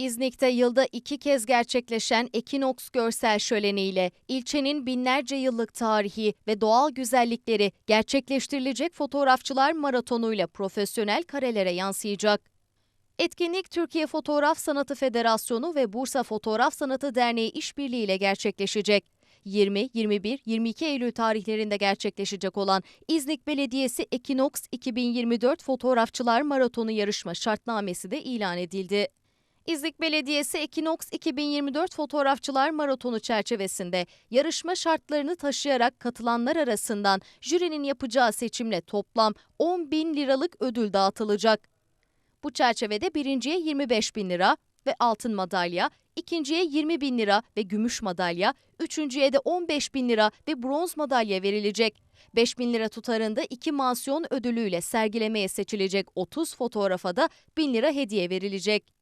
İznik'te yılda iki kez gerçekleşen Ekinoks Görsel Şöleni ile ilçenin binlerce yıllık tarihi ve doğal güzellikleri gerçekleştirilecek fotoğrafçılar maratonuyla profesyonel karelere yansıyacak. Etkinlik Türkiye Fotoğraf Sanatı Federasyonu ve Bursa Fotoğraf Sanatı Derneği işbirliğiyle gerçekleşecek. 20, 21, 22 Eylül tarihlerinde gerçekleşecek olan İznik Belediyesi Ekinoks 2024 Fotoğrafçılar Maratonu yarışma şartnamesi de ilan edildi. İznik Belediyesi Ekinoks 2024 Fotoğrafçılar Maratonu çerçevesinde yarışma şartlarını taşıyarak katılanlar arasından jürinin yapacağı seçimle toplam 10 bin liralık ödül dağıtılacak. Bu çerçevede birinciye 25 bin lira ve altın madalya, ikinciye 20 bin lira ve gümüş madalya, üçüncüye de 15 bin lira ve bronz madalya verilecek. 5 bin lira tutarında iki mansiyon ödülüyle sergilemeye seçilecek 30 fotoğrafa da 1000 lira hediye verilecek.